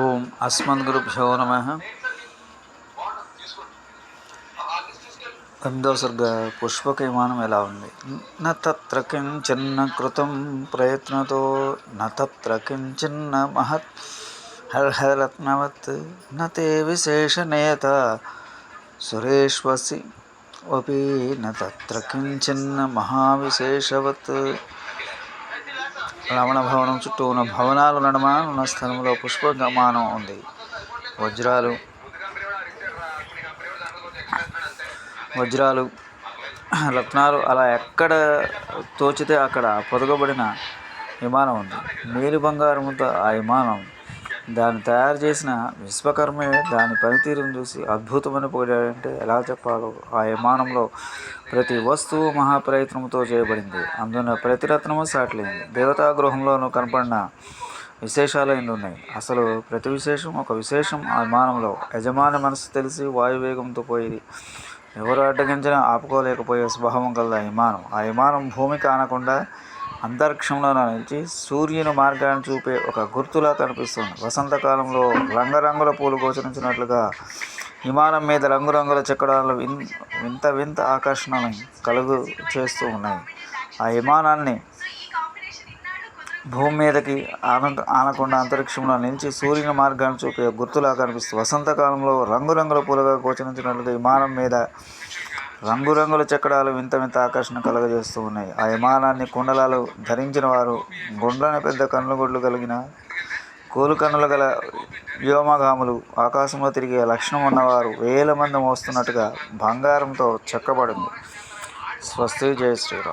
ఓం అస్మద్గురుభ్యో నమ. ఎనిమిదో సర్గ పుష్పక విమానం ఎలా ఉంది? నత్ర కించిన్న కృతం ప్రయత్నతో నత్ర కించిన్న మహత్ హర్హరత్నవత్ నే తే విశేషనేత సురేష్వసి అపి నత్ర కించిన్న మహావిశేషవత్ రమణ భవనం చుట్టూ ఉన్న భవనాలు నడమ ఉన్న స్థలంలో పుష్ప గమానం ఉంది. వజ్రాలు వజ్రాలు రత్నాలు అలా ఎక్కడ తోచితే అక్కడ పొదగబడిన విమానం ఉంది. మేలు బంగారంతో ఆ విమానం దాన్ని తయారు చేసిన విశ్వకర్మే దాని పనితీరును చూసి అద్భుతమైన పోయాడంటే ఎలా చెప్పాలో ఆ విమానంలో ప్రతి వస్తువు మహాప్రయత్నంతో చేయబడింది. అందున ప్రతి రత్నము సాటిలేంది. దేవతా గృహంలోనూ కనపడిన విశేషాలు ఎన్ని ఉన్నాయి. అసలు ప్రతి విశేషం ఒక విశేషం. ఆ విమానంలో యజమాని మనసు తెలిసి వాయువేగంతో పోయేది ఎవరు అడ్డగించినా ఆపుకోలేకపోయే స్వభావం కల విమానం. ఆ విమానం భూమికి ఆనకుండా అంతరిక్షంలో నిలిచి సూర్యుని మార్గాన్ని చూపే ఒక గుర్తులా కనిపిస్తుంది. వసంతకాలంలో రంగురంగుల పూలు గోచరించినట్లుగా విమానం మీద రంగురంగుల చెక్కడాలు విన్ వింత వింత ఆకర్షణను కలుగు చేస్తూ ఉన్నాయి. ఆ విమానాన్ని భూమి మీదకి ఆన ఆనకుండా అంతరిక్షంలో నిలిచి సూర్యుని మార్గాన్ని చూపే గుర్తులా కనిపిస్తుంది. వసంతకాలంలో రంగురంగుల పూలుగా గోచరించినట్లుగా విమానం మీద రంగురంగుల చక్రాలు వింత వింత ఆకర్షణ కలగజేస్తూ ఉన్నాయి. ఆ విమానాన్ని కుండలాలు ధరించిన వారు గుండ్రని పెద్ద కన్నుగుడ్లు కలిగిన కోలు కన్నులు గల వ్యోమగాములు ఆకాశంలో తిరిగే లక్షణం ఉన్నవారు వేల మంది మోస్తున్నట్టుగా బంగారంతో చెక్కబడింది. స్వస్తి జయ శ్రీరామ్.